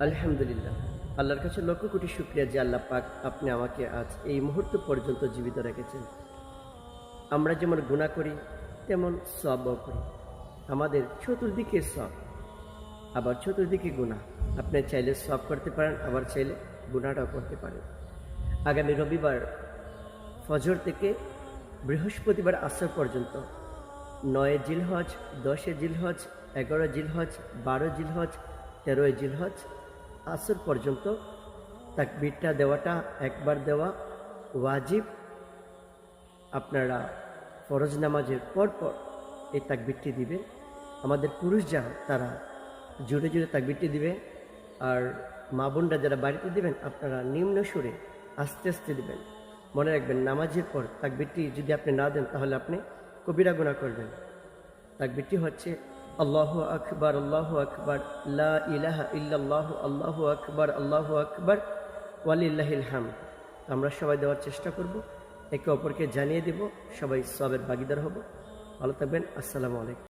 আলহামদুলিল্লাহ। আল্লাহর কাছে লক্ষ কোটি শুক্রিয়া যে আল্লাহ পাক আপনি আমাকে আজ এই মুহূর্ত পর্যন্ত জীবিত রেখেছেন। আমরা যেমন গুণা করি, তেমন সবও করি। আমাদের চতুর্দিকে সব আবার চতুর্দিকে গুণা আপনি চাইলে সব করতে পারেন, আবার চাইলে গুণাটাও করতে পারেন। আগামী রবিবার ফজর থেকে বৃহস্পতিবার আসর পর্যন্ত নয় জিলহজ, দশে জিলহজ, এগারো জিলহজ, বারো জিলহজ তেরোয় জিলহজ আসর পর্যন্ত তাকবিরটা দেওয়াটা একবার দেওয়া ওয়াজিব। আপনারা ফরজ নামাজের পর পর এই তাকবিরটি দিবে আমাদের পুরুষ যারা তারা জোরে জোরে তাকবিরটি দিবে আর মা বোনরা যারা বাড়িতে দিবেন, আপনারা নিম্ন সুরে আস্তে আস্তে দিবেন। মনে রাখবেন, নামাজের পর তাকবিরটি যদি আপনি না দেন, তাহলে আপনি কবিরা গুণা করবেন। তাকবিরটি হচ্ছে আল্লাহ আকবর আল্লাহ আকবর, লা ইলাহা আল্লাহ আকবর আল্লাহ আকবর, ওয়ালিল্লাহিল হাম আমরা সবাই দেওয়ার চেষ্টা করব, একে অপরকে জানিয়ে দেব, সবাই সবের ভাগিদার হব। ভালো থাকবেন, আসসালামু আলাইকুম।